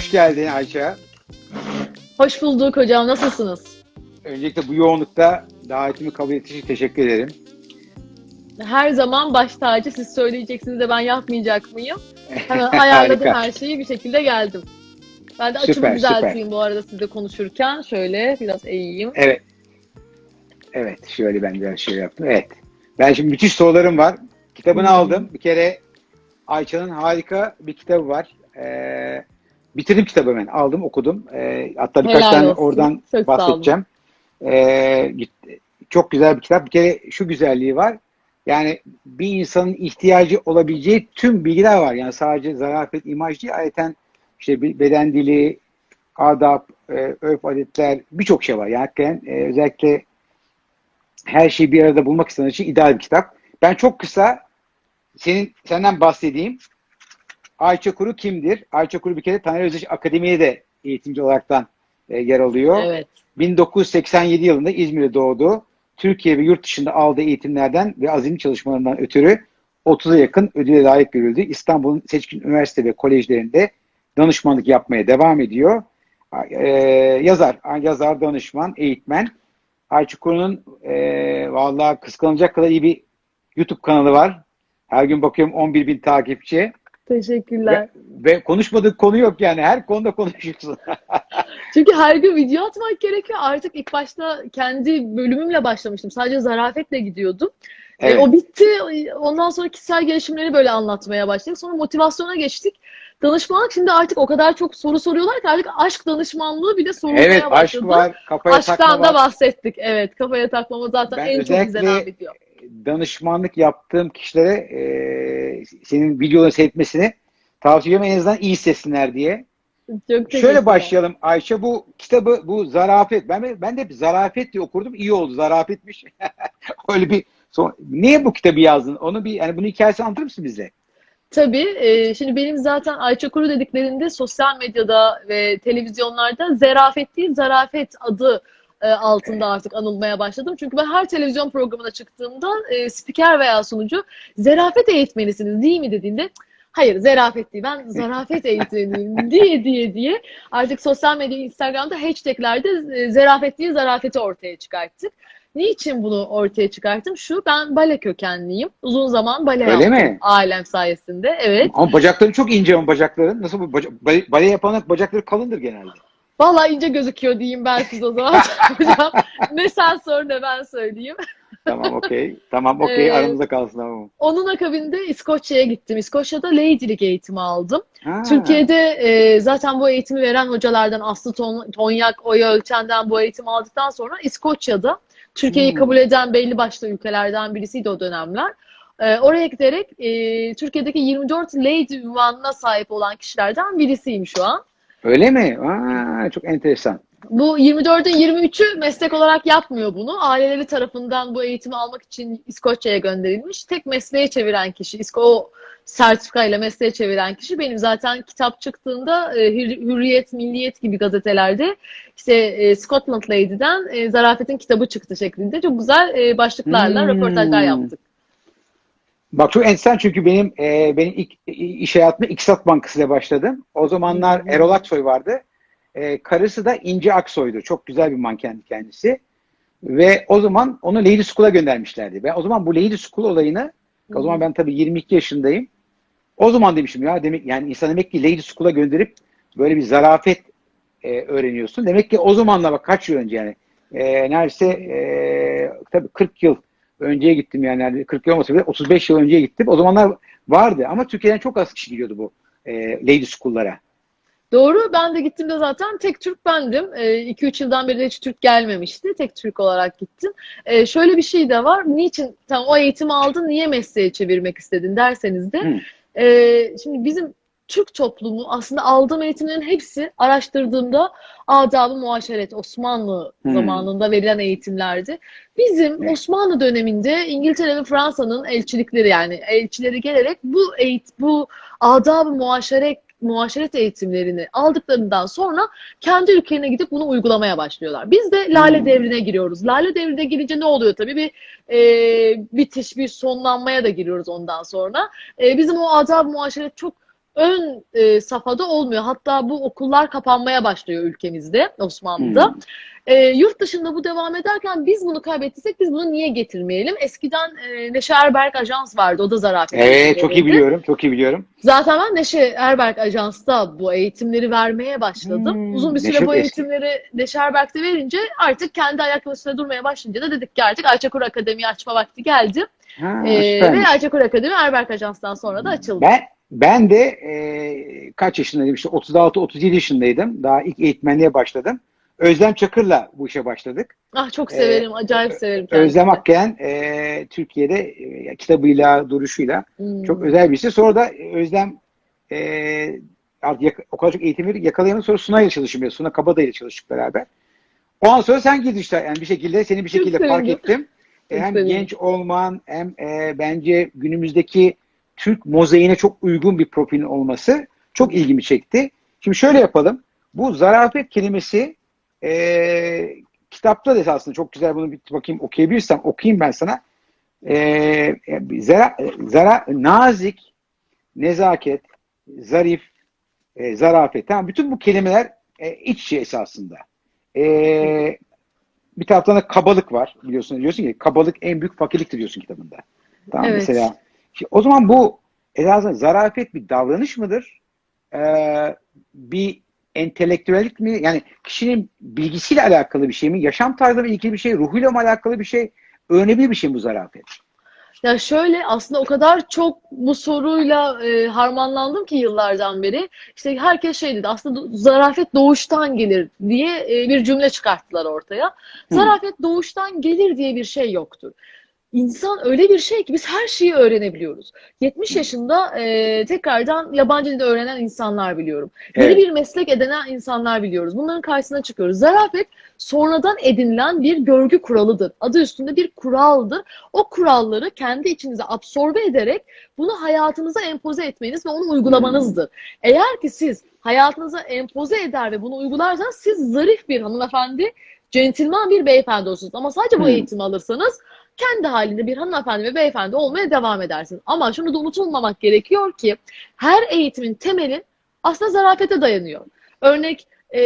Hoş geldin Ayça. Hoş bulduk hocam. Nasılsınız? Öncelikle bu yoğunlukta davetimi kabul ettiğiniz için teşekkür ederim. Her zaman baş tacı. Siz söyleyeceksiniz de ben yapmayacak mıyım? Hemen ayarladım her şeyi bir şekilde geldim. Ben de açımı Süper, düzelteyim bu arada sizle konuşurken. Şöyle biraz eğeyim. Evet. Evet, şöyle ben biraz şey yaptım. Evet. Ben şimdi müthiş sorularım var. Kitabını aldım. Bir kere Ayça'nın harika bir kitabı var. Ee, bitirdim kitabı ben. Aldım, okudum. Ee, hatta birkaç Helal tane olsun. oradan Çok bahsedeceğim. Git- çok güzel bir kitap. Bir kere şu güzelliği var. Yani bir insanın ihtiyacı olabileceği tüm bilgiler var. Yani sadece zarafet, imaj değil. Ayrıca işte beden dili, adap, e, örf adetler birçok şey var. Yani hakikaten, e, özellikle her şeyi bir arada bulmak isteyen için ideal bir kitap. Ben çok kısa senin senden bahsedeyim. Ayça Kuru kimdir? Ayça Kuru bir kere Taner Özdeş Akademi'ye de eğitimci olaraktan e, yer alıyor. Evet. 1987 yılında İzmir'de doğdu. Türkiye ve yurt dışında aldığı eğitimlerden ve azimli çalışmalarından ötürü 30'a yakın ödüle layık görüldü. İstanbul'un seçkin üniversite ve kolejlerinde danışmanlık yapmaya devam ediyor. Ee, yazar, yazar, danışman, eğitmen. Ayça Kuru'nun e, vallahi kıskanılacak kadar iyi bir YouTube kanalı var. Her gün bakıyorum 11 bin takipçi. Teşekkürler. Ve, ve konuşmadık konu yok yani. Her konuda konuşuyorsun. Çünkü her gün video atmak gerekiyor. Artık ilk başta kendi bölümümle başlamıştım. Sadece zarafetle gidiyordum. E, Evet. o bitti. Ondan sonra kişisel gelişimleri böyle anlatmaya başladık. Sonra motivasyona geçtik. Danışmanlık şimdi artık o kadar çok soru soruyorlar ki artık aşk danışmanlığı bile sorulmaya evet aşk başladı. var, kafaya takma Aşktan da var. bahsettik. Evet, kafaya takmama zaten Ben en çok izlenen video. Danışmanlık yaptığım kişilere e, senin videoları seyretmesini tavsiye ediyorum en azından iyi hissetsinler diye. Çok. Şöyle başlayalım Ayşe bu kitabı bu zarafet ben ben de hep zarafet diye okurdum iyi oldu zarafetmiş. Öyle bir son, niye bu kitabı yazdın? Onu bir yani bunun hikayesini anlatır mısın bize? Tabii. e, şimdi benim zaten Ayça Kuru dediklerinde sosyal medyada ve televizyonlarda zerafet değil, zarafet adı e, altında artık anılmaya başladım. Çünkü ben her televizyon programına çıktığımda e, spiker veya sunucu zerafet eğitmenisiniz değil mi dediğinde "Cık, Hayır, zerafet değil. Ben zarafet eğitmeniyim diye diye diye artık sosyal medya, Instagram'da hashtaglerde e, zerafet değil, zarafeti ortaya çıkarttık. Niçin bunu ortaya çıkarttım? Şu, ben bale kökenliyim. Uzun zaman bale Öyle yaptım mi? ailem sayesinde. Evet. Ama bacakların çok ince ama bacakların. Nasıl bu baca- bale, bale yapanın bacakları kalındır genelde. Vallahi ince gözüküyor diyeyim ben size o zaman. Hocam ne sen sor ne ben söyleyeyim. Tamam okey. Tamam okey Ee, aramızda kalsın ama. Onun akabinde İskoçya'ya gittim. İskoçya'da lady'lik eğitimi aldım. Ha. Türkiye'de e, zaten bu eğitimi veren hocalardan Aslı Ton, Tonyak, Oya Ölçen'den bu eğitimi aldıktan sonra İskoçya'da Türkiye'yi Hmm. kabul eden belli başlı ülkelerden birisiydi o dönemler. E, oraya giderek e, Türkiye'deki 24 lady ünvanına sahip olan kişilerden birisiyim şu an. Öyle mi? Aa, çok enteresan. Bu 24'ün 23'ü meslek olarak yapmıyor bunu. Aileleri tarafından bu eğitimi almak için İskoçya'ya gönderilmiş. Tek mesleğe çeviren kişi, İsko o sertifikayla mesleğe çeviren kişi benim. Zaten kitap çıktığında e, Hür- Hürriyet, Milliyet gibi gazetelerde işte e, Scotland Lady'den e, Zarafet'in kitabı çıktı şeklinde. Çok güzel başlıklarla Hmm. röportajlar yaptık. Bak çok enteresan çünkü benim e, benim ilk iş hayatıma İktisat Bankası ile başladım. O zamanlar Hmm. Erol Aksoy vardı. E, karısı da İnci Aksoy'du. Çok güzel bir mankendi kendisi. Ve o zaman onu Lady School'a göndermişlerdi. Ve o zaman bu Lady School olayını o zaman ben tabii 22 yaşındayım. O zaman demişim ya demek yani insan demek ki Lady School'a gönderip böyle bir zarafet e, öğreniyorsun. Demek ki o zamanlar bak kaç yıl önce yani e, neredeyse e, tabii 40 yıl önceye gittim yani neredeyse 40 yıl olmasa bile 35 yıl önceye gittim. O zamanlar vardı ama Türkiye'den çok az kişi gidiyordu bu e, Lady School'lara. Doğru. Ben de gittiğimde zaten tek Türk bendim. 2-3 yıldan beri de hiç Türk gelmemişti. Tek Türk olarak gittim. Ee, şöyle bir şey de var. Niçin tam o eğitimi aldın, niye mesleğe çevirmek istedin derseniz de. Hı. e, şimdi bizim Türk toplumu aslında aldığım eğitimlerin hepsi araştırdığımda adab-ı muaşeret Osmanlı Hmm. zamanında verilen eğitimlerdi. Bizim Evet. Osmanlı döneminde İngiltere ve Fransa'nın elçilikleri yani elçileri gelerek bu eğit bu adab-ı muaşeret muaşeret eğitimlerini aldıklarından sonra kendi ülkelerine gidip bunu uygulamaya başlıyorlar. Biz de Lale Hmm. Devri'ne giriyoruz. Lale Devri'ne girince ne oluyor tabii? Bir e, bitiş, bir sonlanmaya da giriyoruz ondan sonra. E, bizim o adab-ı muaşeret çok ön e, safhada olmuyor. Hatta bu okullar kapanmaya başlıyor ülkemizde, Osmanlı'da. Hmm. E, yurt dışında bu devam ederken biz bunu kaybettiysek biz bunu niye getirmeyelim? Eskiden e, Neşe Erberk Ajans vardı. O da zarafet Evet çok iyi biliyorum. Çok iyi biliyorum. Zaten ben Neşe Erberk Ajans'ta bu eğitimleri vermeye başladım. Hmm, Uzun bir süre Neşe bu eski. eğitimleri Neşe Erberk'te verince artık kendi ayakları üstünde durmaya başlayınca da dedik ki artık Ayçakur Akademi açma vakti geldi. Ha, Ee, ve Ayçakur Akademi Erberk Ajans'tan sonra da açıldı. Ben ben de e, kaç yaşındaydım işte 36-37 yaşındaydım. Daha ilk eğitmenliğe başladım. Özlem Çakır'la bu işe başladık. Ah çok severim, acayip severim Ee, Özlem kendisini. Akkayan e, Türkiye'de e, kitabıyla, duruşuyla Hmm. çok özel birisi. Sonra da Özlem e, o kadar çok eğitimi yakalayamadı. Sonra Sunay'la çalıştım. Suna Kabada ile çalıştık beraber. Ondan sonra sen girdin işte. Yani bir şekilde seni bir Çok şekilde fark sevindim. ettim. E, Çok hem sevindim. genç olman hem e, bence günümüzdeki Türk mozaiğine çok uygun bir profilin olması çok ilgimi çekti. Şimdi şöyle yapalım. Bu zarafet kelimesi e, kitapta da esasında çok güzel bunu bir bakayım okuyabilirsem okuyayım ben sana. E, zara, zara, nazik, nezaket, zarif, e, zarafet. Tamam, bütün bu kelimeler e, iç içe esasında. E, bir taraftan da kabalık var biliyorsun. Diyorsun ki kabalık en büyük fakirliktir diyorsun kitabında. Tamam Evet. mesela. O zaman bu esasında zarafet bir davranış mıdır? Ee, bir entelektüellik mi? Yani kişinin bilgisiyle alakalı bir şey mi? Yaşam tarzıyla ilgili bir şey? Ruhuyla mı alakalı bir şey? Önemli bir şey mi bu zarafet? Ya şöyle aslında o kadar çok bu soruyla e, harmanlandım ki yıllardan beri. İşte herkes şey dedi aslında zarafet doğuştan gelir diye e, bir cümle çıkarttılar ortaya. Zarafet doğuştan gelir diye bir şey yoktur. İnsan öyle bir şey ki biz her şeyi öğrenebiliyoruz. 70 yaşında e, tekrardan yabancı dil öğrenen insanlar biliyorum. Yeni Evet. bir meslek edinen insanlar biliyoruz. Bunların karşısına çıkıyoruz. Zarafet sonradan edinilen bir görgü kuralıdır. Adı üstünde bir kuraldır. O kuralları kendi içinize absorbe ederek bunu hayatınıza empoze etmeniz ve onu uygulamanızdır. Eğer ki siz hayatınıza empoze eder ve bunu uygularsanız siz zarif bir hanımefendi, centilman bir beyefendi olursunuz. Ama sadece bu eğitimi alırsanız kendi halinde bir hanımefendi ve beyefendi olmaya devam edersiniz. Ama şunu da unutulmamak gerekiyor ki her eğitimin temeli aslında zarafete dayanıyor. Örnek e,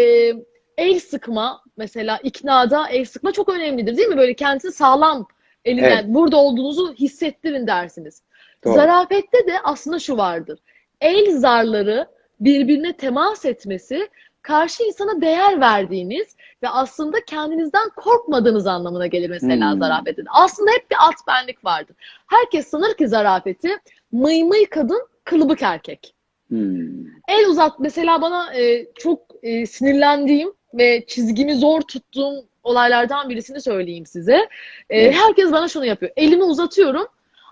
el sıkma mesela iknada el sıkma çok önemlidir değil mi? Böyle kendisi sağlam elinden Evet. burada olduğunuzu hissettirin dersiniz. Doğru. Zarafette de aslında şu vardır. El zarları birbirine temas etmesi karşı insana değer verdiğiniz ve aslında kendinizden korkmadığınız anlamına gelir mesela Hmm. zarafetin. Aslında hep bir alt benlik vardır. Herkes sanır ki zarafeti mıy mıy kadın, kılıbık erkek. Hmm. El uzat mesela bana e, çok e, sinirlendiğim ve çizgimi zor tuttuğum olaylardan birisini söyleyeyim size. E, Evet. herkes bana şunu yapıyor. Elimi uzatıyorum.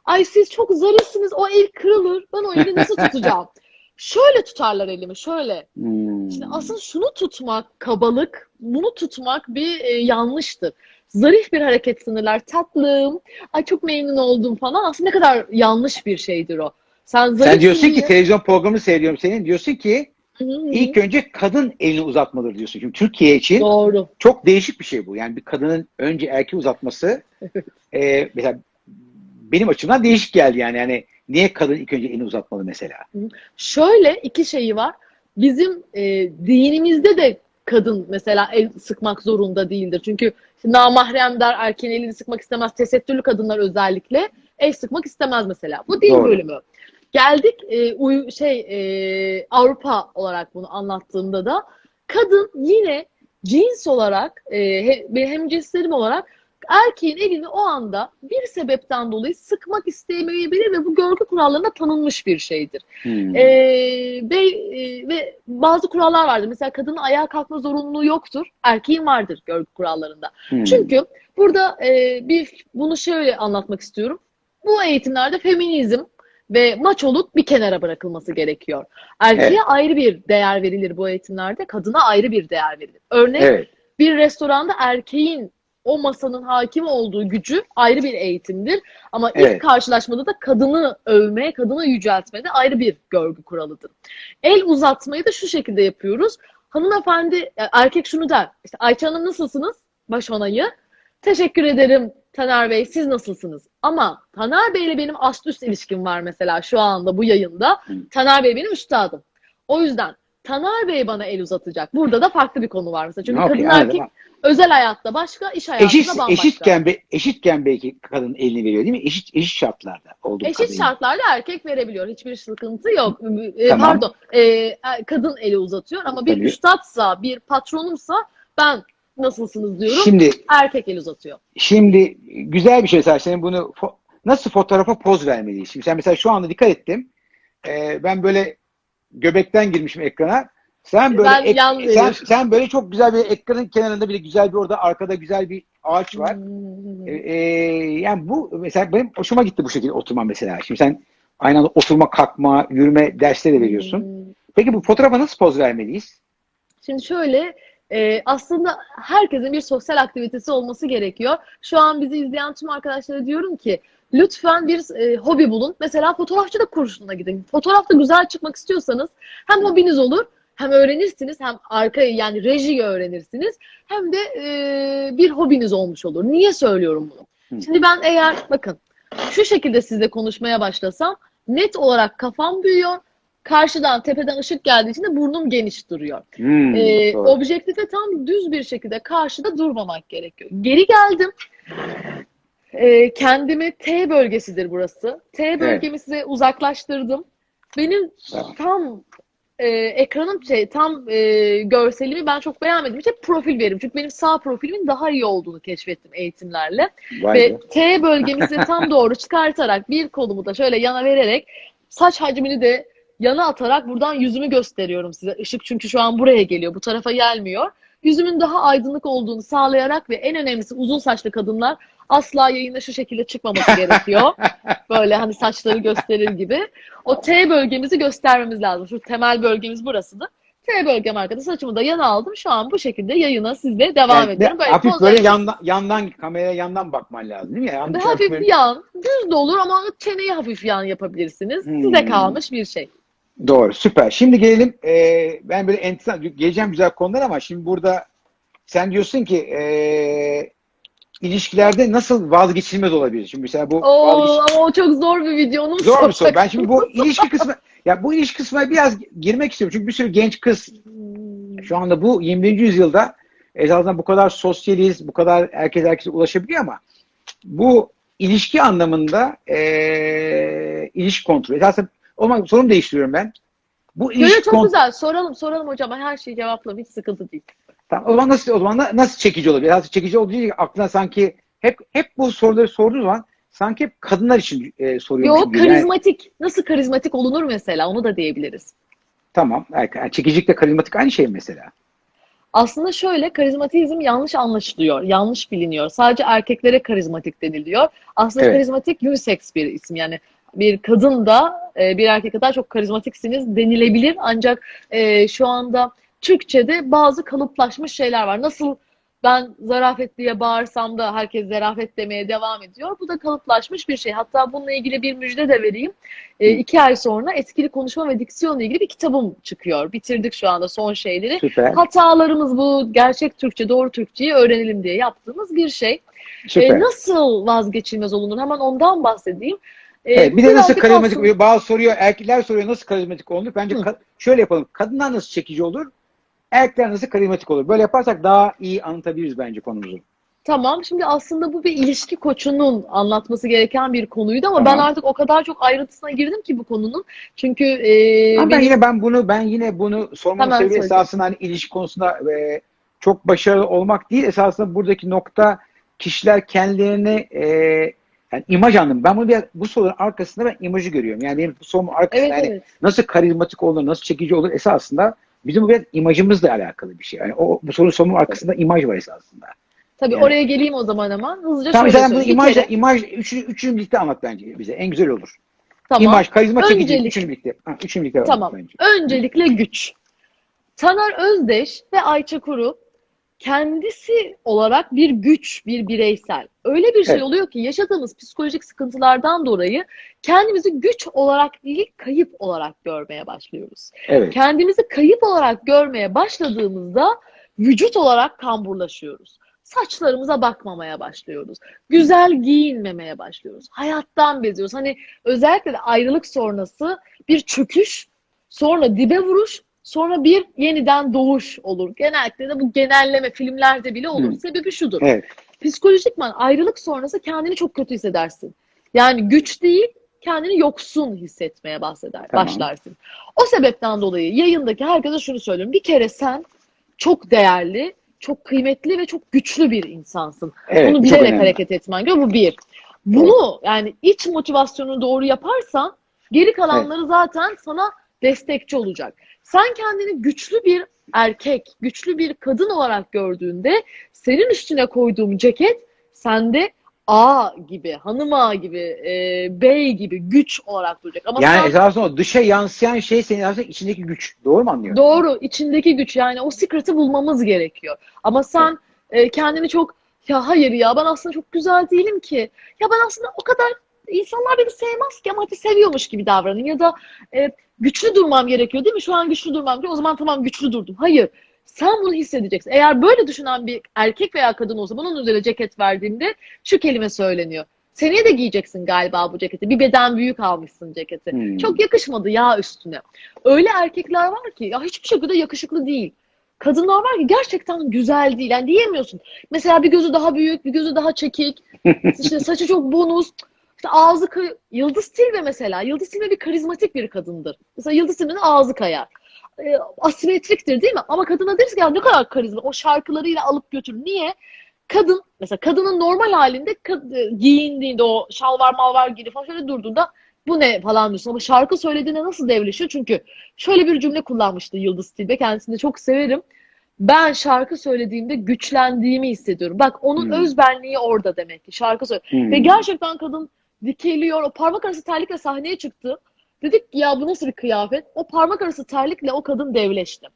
Ay siz çok zarifsiniz. O el kırılır. Ben o eli nasıl tutacağım? Şöyle tutarlar elimi. Şöyle. Hmm. İşte asıl şunu tutmak kabalık, bunu tutmak bir e, yanlıştır. Zarif bir hareket sınırlar. Tatlım, ay çok memnun oldum falan. Aslında ne kadar yanlış bir şeydir o. Sen Sen diyorsun ki diye- televizyon programı seyrediyorum senin. Diyorsun ki Hı hı hı. ilk önce kadın elini uzatmalıdır diyorsun. Şimdi Türkiye için Doğru. çok değişik bir şey bu. Yani bir kadının önce erkeği uzatması e, mesela benim açımdan değişik geldi yani. Yani niye kadın ilk önce elini uzatmalı mesela? Şöyle iki şeyi var. Bizim e, dinimizde de kadın mesela el sıkmak zorunda değildir. Çünkü namahrem der, erkeğin elini sıkmak istemez. Tesettürlü kadınlar özellikle el sıkmak istemez mesela. Bu din Doğru. bölümü. Geldik e, uy- şey e, Avrupa olarak bunu anlattığımda da kadın yine cins olarak e, he- ve hemcinslerim olarak erkeğin elini o anda bir sebepten dolayı sıkmak istemeyebilir ve bu görgü kurallarına tanınmış bir şeydir. Hmm. Ee, ve, e, ve bazı kurallar vardır. Mesela kadının ayağa kalkma zorunluluğu yoktur. Erkeğin vardır görgü kurallarında. Hmm. Çünkü burada e, bir bunu şöyle anlatmak istiyorum. Bu eğitimlerde feminizm ve maçoluk bir kenara bırakılması gerekiyor. Erkeğe Evet. ayrı bir değer verilir bu eğitimlerde, kadına ayrı bir değer verilir. Örneğin Evet. bir restoranda erkeğin o masanın hakim olduğu gücü ayrı bir eğitimdir. Ama ilk Evet. karşılaşmada da kadını övme, kadını yüceltme de ayrı bir görgü kuralıdır. El uzatmayı da şu şekilde yapıyoruz. Hanımefendi, erkek şunu der. İşte Ayça Hanım nasılsınız? Baş onayı. Teşekkür ederim Taner Bey siz nasılsınız? Ama Taner Bey ile benim ast üst ilişkim var mesela şu anda bu yayında. Taner Bey benim üstadım. O yüzden Taner Bey bana el uzatacak. Burada da farklı bir konu var mesela. Çünkü Okey, kadın anladım. erkek özel hayatta başka, iş hayatında Eşit, bambaşka. eşitken, be- eşitken belki kadın elini veriyor değil mi? Eşit, eşit şartlarda olduğu Eşit kadarıyla. şartlarda erkek verebiliyor. Hiçbir sıkıntı yok. Ee, Tamam. Pardon. ee, kadın eli uzatıyor ama bir Tabii. üstatsa, bir patronumsa ben nasılsınız diyorum. Şimdi Erkek el uzatıyor. Şimdi güzel bir şey mesela senin bunu nasıl fotoğrafa poz vermeliyiz? Şimdi sen mesela şu anda dikkat ettim. Ee, ben böyle göbekten girmişim ekrana. Sen böyle ek- sen, sen böyle çok güzel bir ekranın kenarında bile güzel bir orada arkada güzel bir ağaç var. Hmm. Ee, e, yani bu mesela benim hoşuma gitti bu şekilde oturma mesela. Şimdi sen aynı anda oturma, kalkma, yürüme dersleri de veriyorsun. Hmm. Peki bu fotoğrafa nasıl poz vermeliyiz? Şimdi şöyle e, aslında herkesin bir sosyal aktivitesi olması gerekiyor. Şu an bizi izleyen tüm arkadaşlara diyorum ki lütfen bir e, hobi bulun. Mesela fotoğrafçılık kursuna gidin. Fotoğrafta güzel çıkmak istiyorsanız hem hobiniz olur hem öğrenirsiniz hem arkayı yani rejiyi öğrenirsiniz hem de e, bir hobiniz olmuş olur. Niye söylüyorum bunu? Hı. Şimdi ben eğer bakın şu şekilde sizle konuşmaya başlasam net olarak kafam büyüyor. Karşıdan tepeden ışık geldiği için de burnum geniş duruyor. Hmm, Ee, objektife tam düz bir şekilde karşıda durmamak gerekiyor. Geri geldim. Ee, kendimi T bölgesidir burası. T bölgemi size uzaklaştırdım. Benim Tamam. tam e, ekranım şey tam e, görselimi ben çok beğenmedim. İşte profil veririm. Çünkü benim sağ profilimin daha iyi olduğunu keşfettim eğitimlerle. Vay Ve be. T bölgemizi tam doğru çıkartarak bir kolumu da şöyle yana vererek saç hacmini de yana atarak buradan yüzümü gösteriyorum size. Işık çünkü şu an buraya geliyor. Bu tarafa gelmiyor. Yüzümün daha aydınlık olduğunu sağlayarak ve en önemlisi uzun saçlı kadınlar asla yayına şu şekilde çıkmaması gerekiyor. Böyle hani saçları gösterir gibi. O T bölgemizi göstermemiz lazım. Şu temel bölgemiz burasıdır. T bölgem arkada saçımı da yana aldım. Şu an bu şekilde yayına sizle devam Yani ediyorum. Böyle hafif böyle yandan, yandan kameraya yandan bakman lazım değil mi? Yani hafif böyle- yan, düz de olur ama çeneyi hafif yan yapabilirsiniz. Size Hmm. kalmış bir şey. Doğru, süper. Şimdi gelelim, e, ben böyle enteresan, geleceğim güzel konular ama şimdi burada sen diyorsun ki e, ilişkilerde nasıl vazgeçilmez olabilir? Şimdi mesela bu Oo, vazgeç- ama o çok zor bir video. Onu mu zor bir soru. sorsak? Ben şimdi bu ilişki kısmı, ya bu ilişki kısmına biraz girmek istiyorum. Çünkü bir sürü genç kız şu anda bu 21. yüzyılda esasında bu kadar sosyaliz, bu kadar herkes herkese ulaşabiliyor ama bu ilişki anlamında e, ilişki kontrolü. Esasında o sorumu değiştiriyorum ben. Bu ilişki yo, çok kont- güzel. Soralım, soralım hocam. Her şeyi cevaplarım. Hiç sıkıntı değil. Tamam, o zaman nasıl o zaman na- nasıl çekici olabilir? Nasıl çekici için aklına sanki hep hep bu soruları sorduğu zaman sanki hep kadınlar için e, soruyormuş Yok, gibi. Yani, karizmatik. Nasıl karizmatik olunur mesela? Onu da diyebiliriz. tamam. Yani çekicilikle karizmatik aynı şey mesela? Aslında şöyle, karizmatizm yanlış anlaşılıyor, yanlış biliniyor. Sadece erkeklere karizmatik deniliyor. Aslında Evet. karizmatik unisex bir isim. Yani bir kadın da e, bir erkek kadar çok karizmatiksiniz denilebilir. Ancak e, şu anda Türkçe'de bazı kalıplaşmış şeyler var. Nasıl ben zarafet diye bağırsam da herkes zarafet demeye devam ediyor. Bu da kalıplaşmış bir şey. Hatta bununla ilgili bir müjde de vereyim. E, iki ay sonra etkili konuşma ve diksiyonla ilgili bir kitabım çıkıyor. Bitirdik şu anda son şeyleri. Süper. Hatalarımız bu gerçek Türkçe, doğru Türkçeyi öğrenelim diye yaptığımız bir şey. Süper. E, nasıl vazgeçilmez olunur? Hemen ondan bahsedeyim. E, Evet, bir de nasıl karizmatik aslında- bazı soruyor erkekler soruyor nasıl karizmatik olunur? Bence ka- şöyle yapalım. Kadınlar nasıl çekici olur? Erkekler nasıl karizmatik olur? Böyle yaparsak daha iyi anlatabiliriz bence konumuzu. Tamam. Şimdi aslında bu bir ilişki koçunun anlatması gereken bir konuydu ama Tamam. ben artık o kadar çok ayrıntısına girdim ki bu konunun. Çünkü e, Ama ben benim- yine ben bunu ben yine bunu sormamın Hemen sebebi esasında hani ilişki konusunda e, çok başarılı olmak değil. Esasında buradaki nokta kişiler kendilerini e, yani imaj anlamı. Ben bunu bir, bu sorunun arkasında ben imajı görüyorum. Yani benim bu sorunun arkasında evet yani evet. nasıl karizmatik olur, nasıl çekici olur esasında bizim bu biraz imajımızla alakalı bir şey. Yani o bu sorunun sonunun arkasında imaj var esasında. Tabii Yani- oraya geleyim o zaman hemen. Hızlıca Tamam şöyle söyleyeyim. İmaj, kere- imaj üçünü, üçünü birlikte anlat bence bize. En güzel olur. tamam. İmaj, karizma, çekici. Öncelik- Üçünü birlikte. Ha, üçünü birlikte Tamam. bence. Öncelikle güç. Taner Özdeş ve Ayça Kuru kendisi olarak bir güç, bir bireysel. Öyle bir şey Evet. oluyor ki yaşadığımız psikolojik sıkıntılardan dolayı kendimizi güç olarak değil, kayıp olarak görmeye başlıyoruz. Evet. Kendimizi kayıp olarak görmeye başladığımızda vücut olarak kamburlaşıyoruz. saçlarımıza bakmamaya başlıyoruz. Güzel giyinmemeye başlıyoruz. Hayattan beziyoruz. Hani özellikle de ayrılık sonrası bir çöküş, sonra dibe vuruş, sonra bir yeniden doğuş olur. Genellikle de bu genelleme filmlerde bile olur. Hı. Sebebi şudur. Evet. Psikolojikman ayrılık sonrası kendini çok kötü hissedersin. Yani güç değil, kendini yoksun hissetmeye bahseder, Tamam. başlarsın. O sebepten dolayı yayındaki herkese şunu söylüyorum. Bir kere sen çok değerli, çok kıymetli ve çok güçlü bir insansın. Evet. Bunu bilerek hareket etmen gerekiyor. Bu bir. Bunu yani iç motivasyonu doğru yaparsan geri kalanları zaten sana destekçi olacak. Sen kendini güçlü bir erkek, güçlü bir kadın olarak gördüğünde senin üstüne koyduğum ceket sende A gibi, hanım ağa gibi, e, bey gibi güç olarak duracak. Ama Yani sen esasında o dışa yansıyan şey senin aslında içindeki güç. Doğru mu anlıyorum? Doğru, içindeki güç yani o secret'ı bulmamız gerekiyor. Ama sen e, kendini çok ya hayır ya ben aslında çok güzel değilim ki. Ya ben aslında o kadar insanlar beni sevmez ki ama hadi seviyormuş gibi davranayım ya da e, güçlü durmam gerekiyor değil mi? Şu an güçlü durmam gerekiyor. O zaman tamam güçlü durdum. Hayır. Sen bunu hissedeceksin. Eğer böyle düşünen bir erkek veya kadın olsa bunun üzerine ceket verdiğinde şu kelime söyleniyor. Seneye de giyeceksin galiba bu ceketi. Bir beden büyük almışsın ceketi. Hmm. Çok yakışmadı ya üstüne. Öyle erkekler var ki ya hiçbir şekilde yakışıklı değil. Kadınlar var ki gerçekten güzel değil. Yani diyemiyorsun. Mesela bir gözü daha büyük, bir gözü daha çekik. işte saçı çok bonus. İşte ağzı kay- Yıldız Tilbe mesela. Yıldız Tilbe bir karizmatik bir kadındır. Mesela Yıldız Tilbe'nin ağzı kayar. E, asimetriktir değil mi? Ama kadına deriz ki ya ne kadar karizma. O şarkılarıyla alıp götürür. Niye? Kadın mesela kadının normal halinde kad- e, giyindiğinde o şalvar malvar giydi falan şöyle durduğunda bu ne falan diyorsun ama şarkı söylediğinde nasıl devleşiyor? Çünkü şöyle bir cümle kullanmıştı Yıldız Tilbe. Kendisini çok severim. Ben şarkı söylediğimde güçlendiğimi hissediyorum. Bak onun Hmm. özbenliği orada demek ki. Şarkı söyle. Hmm. Ve gerçekten kadın dikeliyor. O parmak arası terlikle sahneye çıktı. Dedik ki ya bu nasıl bir kıyafet? O parmak arası terlikle o kadın devleşti.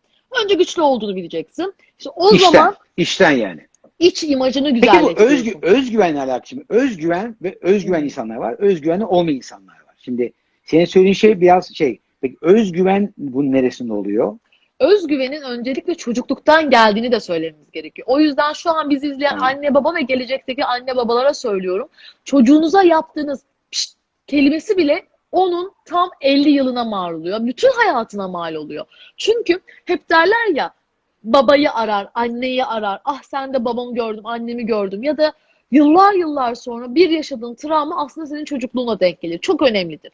Önce güçlü olduğunu bileceksin. İşte o İşten, zaman işten yani. iç imajını Peki bu güzelleştiriyorsun. özgü, özgüvenle alakalı. Şimdi özgüven ve özgüven insanlar var. Özgüvenli olmayan insanlar var. Şimdi senin söylediğin şey biraz şey. Peki özgüven bunun neresinde oluyor? Özgüvenin öncelikle çocukluktan geldiğini de söylememiz gerekiyor. O yüzden şu an bizi izleyen anne baba ve gelecekteki anne babalara söylüyorum. Çocuğunuza yaptığınız pişt kelimesi bile onun tam 50 yılına mal oluyor. Bütün hayatına mal oluyor. Çünkü hep derler ya babayı arar, anneyi arar. Ah sen de babamı gördüm, annemi gördüm. Ya da yıllar yıllar sonra bir yaşadığın travma aslında senin çocukluğuna denk gelir. Çok önemlidir.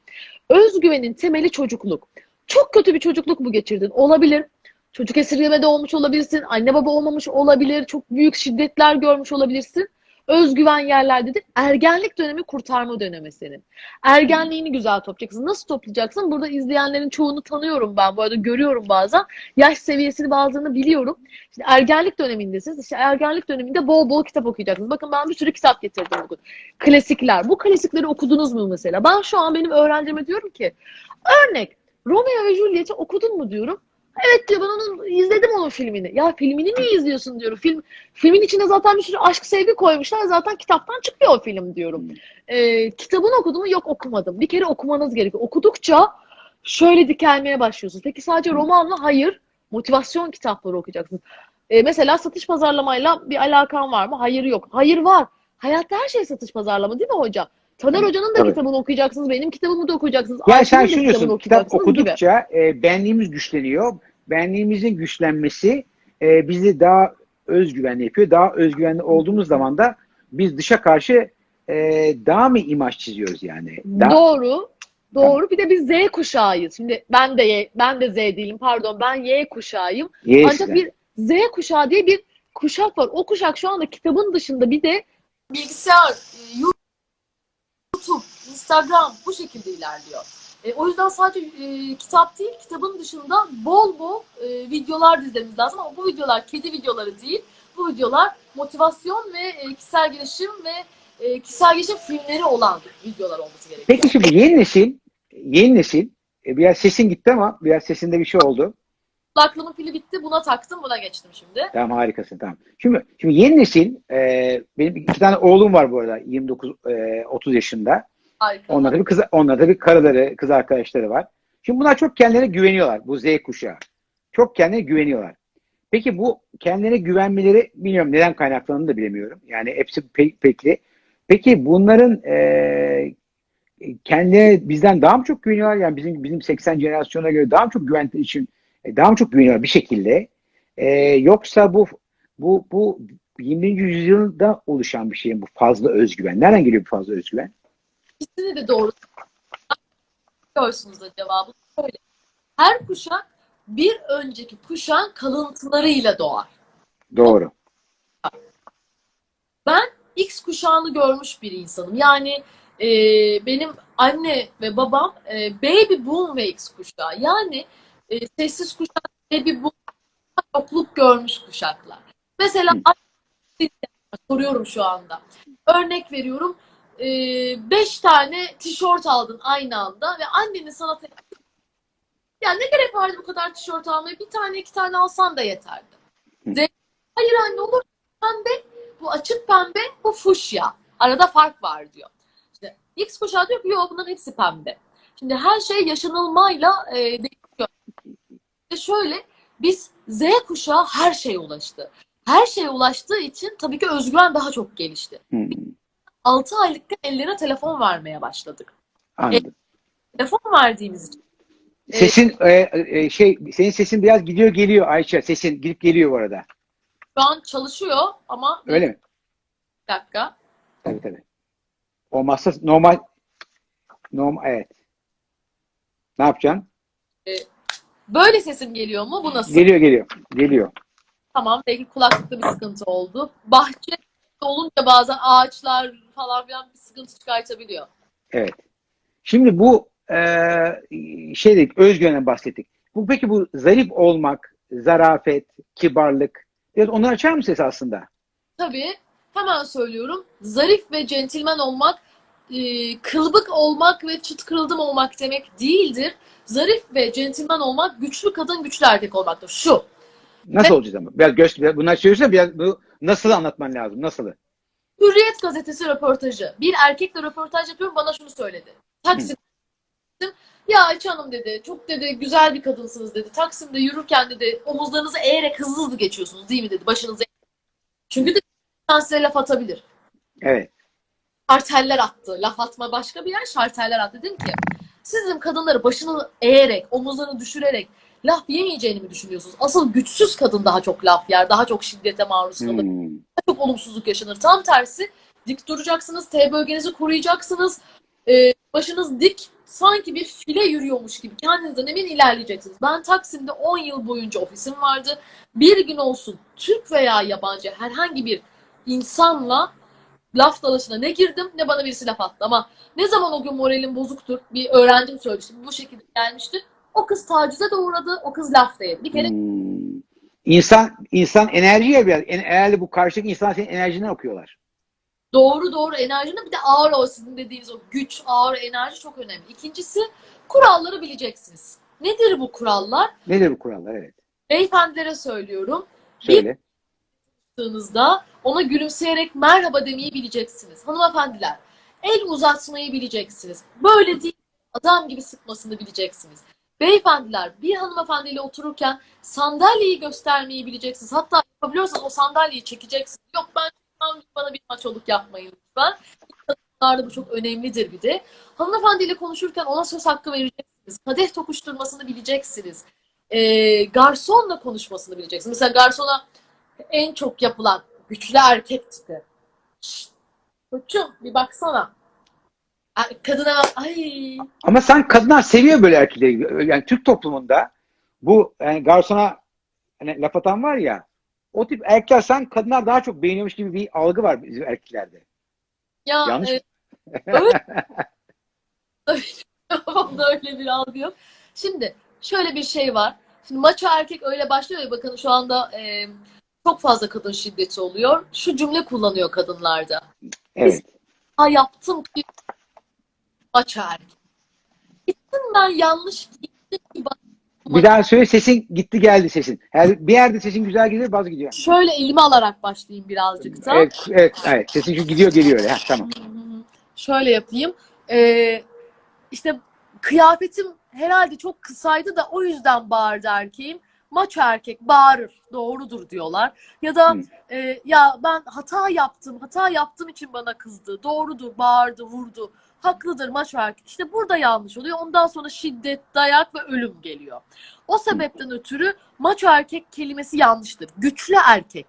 Özgüvenin temeli çocukluk. Çok kötü bir çocukluk mu geçirdin? Olabilir. Çocuk esirgemede olmuş olabilirsin. Anne baba olmamış olabilir. Çok büyük şiddetler görmüş olabilirsin. Özgüven yerlerdedir. Ergenlik dönemi kurtarma dönemi senin. Ergenliğini güzel toplayacaksın. Nasıl toplayacaksın? Burada izleyenlerin çoğunu tanıyorum ben. Bu arada görüyorum bazen. Yaş seviyesini bazılarını biliyorum. Şimdi ergenlik dönemindesiniz. İşte ergenlik döneminde bol bol kitap okuyacaksınız. Bakın ben bir sürü kitap getirdim bugün. Klasikler. Bu klasikleri okudunuz mu mesela? Ben şu an benim öğrencime diyorum ki örnek Romeo ve Juliet'i okudun mu diyorum. Evet diyor ben onu izledim onun filmini. Ya filmini niye izliyorsun diyorum. Film filmin içine zaten bir sürü aşk sevgi koymuşlar. Zaten kitaptan çıkıyor o film diyorum. Ee, kitabını okudum mu? Yok okumadım. Bir kere okumanız gerekiyor. Okudukça şöyle dikelmeye başlıyorsunuz. Peki sadece roman mı? Hayır. Motivasyon kitapları okuyacaksınız. Ee, mesela satış pazarlamayla bir alakan var mı? Hayır yok. Hayır var. Hayatta her şey satış pazarlama değil mi hocam? Taner Hoca'nın da Tabii. kitabını okuyacaksınız. Benim kitabımı da okuyacaksınız. Yani sen şunu diyorsun, kitap okuyacaksınız gibi. okudukça e, benliğimiz güçleniyor. Benliğimizin güçlenmesi e, bizi daha özgüvenli yapıyor. Daha özgüvenli olduğumuz zaman da biz dışa karşı e, daha mı imaj çiziyoruz yani? Daha, Doğru. Doğru. Bir de biz Z kuşağıyız. Şimdi ben de Y, ben de Z değilim. Pardon. Ben Y kuşağıyım. Yes, Ancak bir Z kuşağı diye bir kuşak var. O kuşak şu anda kitabın dışında bir de bilgisayar, e, YouTube, Instagram bu şekilde ilerliyor. E, o yüzden sadece e, kitap değil, kitabın dışında bol bol e, videolar dizmemiz lazım ama bu videolar kedi videoları değil. Bu videolar motivasyon ve e, kişisel gelişim ve e, kişisel gelişim filmleri olan videolar olması gerekiyor. Peki şimdi yeni nesil, yeni nesil, e, biraz sesin gitti ama biraz sesinde bir şey oldu. Kulaklığımın pili bitti. Buna taktım. Buna geçtim şimdi. Tamam harikasın tamam. Şimdi, şimdi yeni nesil, e, benim iki tane oğlum var bu arada 29, e, 30 yaşında. Harika. Onlarda bir kız, onlarda bir karıları, kız arkadaşları var. Şimdi bunlar çok kendilerine güveniyorlar. Bu Z kuşağı. Çok kendine güveniyorlar. Peki bu kendine güvenmeleri bilmiyorum neden kaynaklandığını da bilemiyorum. Yani hepsi pe- pekli. Peki bunların e, kendine bizden daha mı çok güveniyorlar? Yani bizim bizim 80 jenerasyona göre daha mı çok güvendikleri için daha mı çok güveniyorlar bir şekilde? E, yoksa bu bu bu 20. yüzyılda oluşan bir şey mi bu fazla özgüven? Nereden geliyor bu fazla özgüven? İkisini de doğru biliyorsunuz da cevabı şöyle. Her kuşak bir önceki kuşağın kalıntılarıyla doğar. Doğru. Ben X kuşağını görmüş bir insanım. Yani e, benim anne ve babam e, baby boom ve X kuşağı. Yani e, sessiz kuşak, baby boom, yokluk görmüş kuşaklar. Mesela Hı. soruyorum şu anda. Örnek veriyorum. e, beş tane tişört aldın aynı anda ve annenin sana te- ya ne gerek vardı bu kadar tişört almaya? Bir tane iki tane alsan da yeterdi. Hı. De- Hayır anne olur pembe, bu açık pembe, bu fuşya. Arada fark var diyor. İşte X kuşağı diyor ki yok bunların hepsi pembe. Şimdi her şey yaşanılmayla e, değişiyor. Şöyle biz Z kuşağı her şeye ulaştı. Her şeye ulaştığı için tabii ki özgüven daha çok gelişti. Hmm, 6 aylıkken ellerine telefon vermeye başladık. anladım. Telefon verdiğimiz için. Sesin e, e, şey senin sesin biraz gidiyor geliyor Ayça. Sesin gidip geliyor bu arada. Şu an çalışıyor ama bir Öyle mi? dakika. Tabii tabii. Olmazsa normal normal evet. Ne yapacaksın? Böyle sesim geliyor mu? Bu nasıl? Geliyor geliyor. Geliyor. Tamam belki kulaklıkta bir sıkıntı oldu. Bahçe olunca bazen ağaçlar falan filan bir sıkıntı çıkartabiliyor. Evet. Şimdi bu e, şey dedik, özgüvenden bahsettik. Bu peki bu zarif olmak, zarafet, kibarlık. Biraz onu açar mısın aslında? Tabii hemen söylüyorum. Zarif ve centilmen olmak e, kılbık olmak ve çıt kırıldım olmak demek değildir. Zarif ve centilmen olmak güçlü kadın güçlü erkek olmaktır. Şu. Nasıl olacağız ama? Biraz göster. Bunlar söylüyorsan biraz bu nasıl anlatman lazım? Nasıl? Hürriyet gazetesi röportajı. Bir erkekle röportaj yapıyorum bana şunu söyledi. Taksim. Ya Ayça Hanım dedi. Çok dedi güzel bir kadınsınız dedi. Taksim'de yürürken dedi omuzlarınızı eğerek hızlı hızlı geçiyorsunuz değil mi dedi. Başınızı. Çünkü de size laf atabilir. Evet. Şarteller attı. Laf atma başka bir yer. Şarteller attı. Dedim ki sizin kadınları başını eğerek, omuzlarını düşürerek laf yemeyeceğini mi düşünüyorsunuz? Asıl güçsüz kadın daha çok laf yer. Daha çok şiddete maruz kalır. Hmm. daha çok olumsuzluk yaşanır. Tam tersi dik duracaksınız, T bölgenizi koruyacaksınız. Ee, başınız dik, sanki bir file yürüyormuş gibi kendinizden emin ilerleyeceksiniz. Ben Taksim'de 10 yıl boyunca ofisim vardı. Bir gün olsun Türk veya yabancı herhangi bir insanla laf dalaşına ne girdim ne bana birisi laf attı. Ama ne zaman o gün moralim bozuktur bir öğrencim söylemişti. Bu şekilde gelmişti. O kız tacize de uğradı, o kız laf da yedi. Bir kere Hmm. İnsan insan enerjiye biraz. Herhalde bu karşıdaki insan senin enerjinden okuyorlar. Doğru doğru enerjinin bir de ağır o sizin dediğiniz o güç, ağır enerji çok önemli. İkincisi kuralları bileceksiniz. Nedir bu kurallar? Nedir bu kurallar? Evet. Beyefendilere söylüyorum. Söyle. Baktığınızda ona gülümseyerek merhaba demeyi bileceksiniz. Hanımefendiler el uzatmayı bileceksiniz. Böyle değil adam gibi sıkmasını bileceksiniz. Beyefendiler bir hanımefendiyle otururken sandalyeyi göstermeyi bileceksiniz. Hatta yapabiliyorsanız o sandalyeyi çekeceksiniz. Yok ben bana bir maçoluk yapmayın lütfen. Kadınlarda bu çok önemlidir bir de. Hanımefendiyle konuşurken ona söz hakkı vereceksiniz. Kadeh tokuşturmasını bileceksiniz. Ee, garsonla konuşmasını bileceksiniz. Mesela garsona en çok yapılan güçlü erkek tipi. Koçum bir baksana. Kadına. Ay. Ama sen kadınlar seviyor böyle erkekleri. Yani Türk toplumunda bu yani garsona hani laf atan var ya o tip erkekler sen kadınlar daha çok beğeniyormuş gibi bir algı var bizim erkeklerde. Ya Yanlış e, öyle. Kafamda öyle bir algı yok. Şimdi şöyle bir şey var. Şimdi maço erkek öyle başlıyor ya bakın şu anda e, çok fazla kadın şiddeti oluyor. Şu cümle kullanıyor kadınlarda. Evet. Ha yaptım ki erkek. Gittim ben yanlış gittim ki Bir daha söyle sesin gitti geldi sesin. Her, bir yerde sesin güzel gidiyor bazı gidiyor. Şöyle elimi alarak başlayayım birazcık da. Evet, evet, evet. Sesin şu gidiyor geliyor öyle. Ha, tamam. Şöyle yapayım. Ee, işte kıyafetim herhalde çok kısaydı da o yüzden bağırdı erkeğim. Maço erkek bağırır, doğrudur diyorlar. Ya da e, ya ben hata yaptım, hata yaptığım için bana kızdı, doğrudur, bağırdı, vurdu. Haklıdır maço erkek. İşte burada yanlış oluyor. Ondan sonra şiddet, dayak ve ölüm geliyor. O sebepten ötürü maço erkek kelimesi yanlıştır. Güçlü erkek.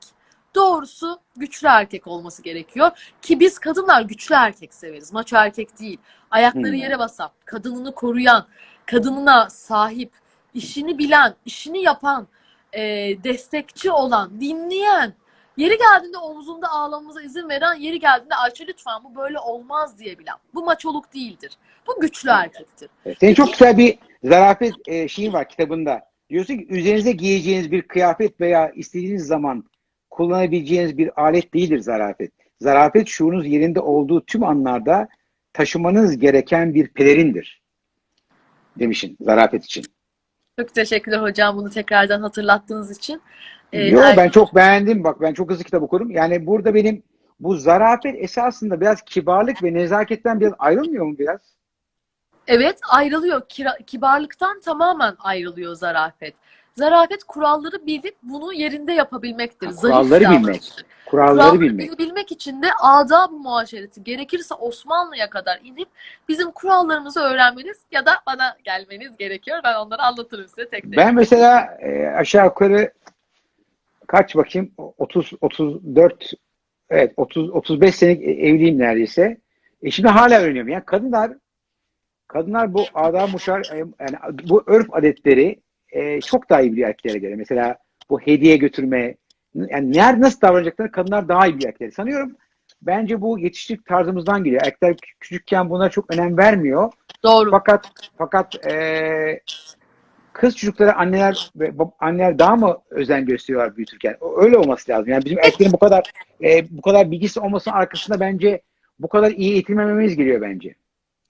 Doğrusu güçlü erkek olması gerekiyor. Ki biz kadınlar güçlü erkek severiz. Maço erkek değil. Ayakları yere basan, kadınını koruyan, kadınına sahip, işini bilen, işini yapan, e, destekçi olan, dinleyen, yeri geldiğinde omzunda ağlamamıza izin veren, yeri geldiğinde Ayça lütfen bu böyle olmaz diyebilen. Bu maçoluk değildir. Bu güçlü erkektir. Senin çok güzel bir zarafet e, şeyin var kitabında. Diyorsun ki üzerinize giyeceğiniz bir kıyafet veya istediğiniz zaman kullanabileceğiniz bir alet değildir zarafet. Zarafet şuurunuz yerinde olduğu tüm anlarda taşımanız gereken bir pelerindir. Demişin zarafet için. Çok teşekkürler hocam bunu tekrardan hatırlattığınız için. Ee, Yo ben çok beğendim. Bak ben çok hızlı kitap okurum. Yani burada benim bu zarafet esasında biraz kibarlık ve nezaketten biraz ayrılmıyor mu biraz? Evet ayrılıyor. Kira- kibarlıktan tamamen ayrılıyor zarafet. Zarafet kuralları bilip bunu yerinde yapabilmektir. Ha, Zarif kuralları bilmek. davranıştır. Kuralları Kuralları bilmek. bilmek için de adab-ı muaşereti gerekirse Osmanlı'ya kadar inip bizim kurallarımızı öğrenmeniz ya da bana gelmeniz gerekiyor. Ben onları anlatırım size tek tek. Ben mesela e, aşağı yukarı kaç bakayım 30 34 evet 30 35 senelik evliyim neredeyse. E şimdi hala öğreniyorum. Yani kadınlar kadınlar bu adam muşar yani bu örf adetleri e, çok daha iyi biliyor erkeklere göre. Mesela bu hediye götürme yani nerede nasıl davranacaklarını kadınlar daha iyi biliyor erkekleri. Sanıyorum bence bu yetiştirik tarzımızdan geliyor. Erkekler küçükken buna çok önem vermiyor. Doğru. Fakat fakat eee, kız çocuklara anneler anneler daha mı özen gösteriyorlar büyütürken? Öyle olması lazım. Yani bizim erkeklerin bu kadar eee, bu kadar bilgisi olmasının arkasında bence bu kadar iyi eğitilmememiz geliyor bence.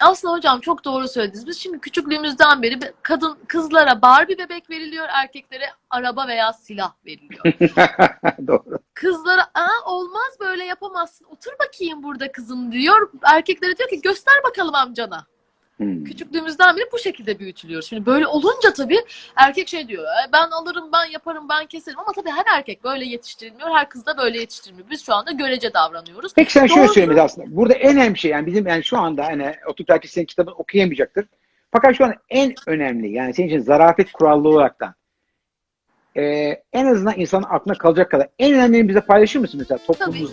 Aslında hocam çok doğru söylediniz. Biz şimdi küçüklüğümüzden beri be- kadın kızlara Barbie bebek veriliyor, erkeklere araba veya silah veriliyor. Doğru. Kızlara Aa, olmaz böyle yapamazsın. Otur bakayım burada kızım diyor. Erkeklere diyor ki göster bakalım amcana. Hmm. Küçüklüğümüzden beri bu şekilde büyütülüyoruz. Şimdi böyle olunca tabii erkek şey diyor. "E, Ben alırım, ben yaparım, ben keserim. Ama tabii her erkek böyle yetiştirilmiyor. Her kız da böyle yetiştirilmiyor. Biz şu anda görece davranıyoruz. Peki sen şöyle Doğrusu- söyle mesela aslında. Burada en önemli şey yani bizim yani şu anda hani oturup herkes senin kitabını okuyamayacaktır. Fakat şu an en önemli yani senin için zarafet kurallı olaraktan eee, en azından insanın aklına kalacak kadar en önemliyi bize paylaşır mısın mesela toplumumuz